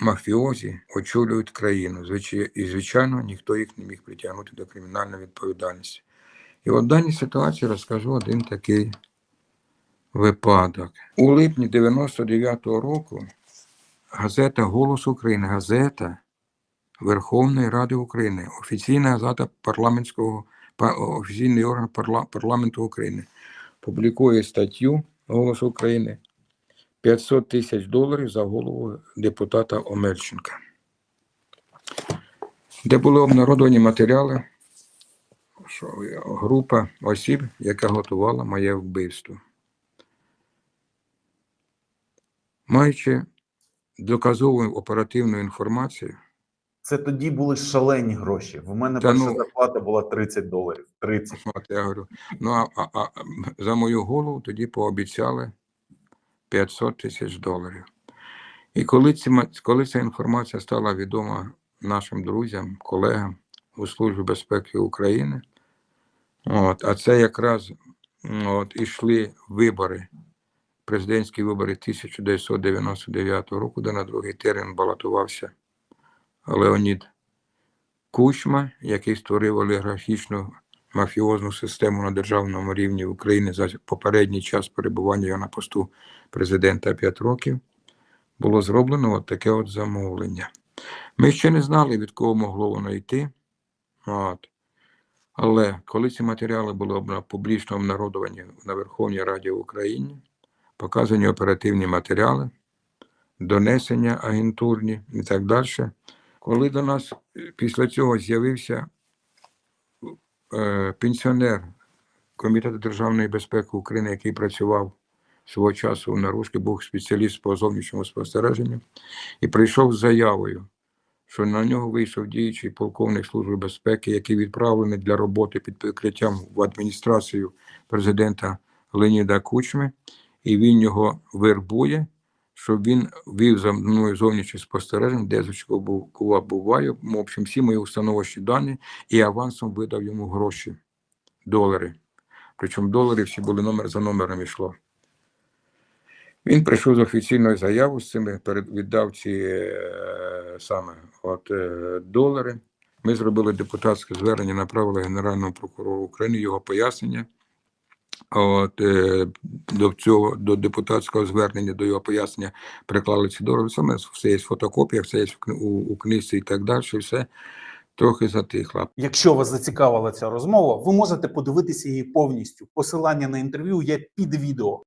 мафіозі очолюють країну. І, звичайно, ніхто їх не міг притягнути до кримінальної відповідальності. І от в даній ситуації розкажу один такий випадок. У липні 99-го року газета Голос України, газета Верховної Ради України, офіційна газета парламентського па- офіційний орган парламенту України публікує статтю Голос України 500 тисяч доларів за голову депутата Омельченка, де були обнародовані матеріали, що група осіб, яка готувала моє вбивство. Маючи доказову оперативну інформацію, Це тоді були шалені гроші. В мене Та перша ну. зарплата була 30 доларів. 30. От я говорю, ну а, а, а за мою голову тоді пообіцяли 500 тисяч доларів. І коли, ці, коли ця інформація стала відома нашим друзям, колегам у Службі безпеки України, от, а це якраз от, ішли вибори, президентські вибори 1999 року, де на другий термін балотувався Леонід Кучма, який створив олігархічну мафіозну систему на державному рівні в Україні за попередній час перебування його на посту президента 5 років, було зроблено от таке от замовлення. Ми ще не знали, від кого могло воно йти. От. Але коли ці матеріали були публічно обнародовані на Верховній Раді України, показані оперативні матеріали, донесення агентурні і так далі, коли до нас після цього з'явився пенсіонер Комітету державної безпеки України, який працював свого часу у Нарушки, був спеціаліст по зовнішньому спостереженню, і прийшов з заявою, що на нього вийшов діючий полковник Служби безпеки, який відправлений для роботи під прикриттям в адміністрацію президента Леоніда Кучми, і він його вербує, щоб він вів за мною зовнішнє спостереження, де зачекував буваю, в общем, всі мої установочні дані, і авансом видав йому гроші, долари. Причому долари всі були номер за номером йшло. Він прийшов з офіційною заявою з цими віддав ці е, саме от, е, долари. Ми зробили депутатське звернення, направили Генеральному прокурору України його пояснення. От, е, до цього до депутатського звернення, до його пояснення приклали ці дороги. Саме все є в фотокопіях, все є у, у книжці і так далі. Все трохи затихло. Якщо вас зацікавила ця розмова, ви можете подивитися її повністю. Посилання на інтерв'ю є під відео.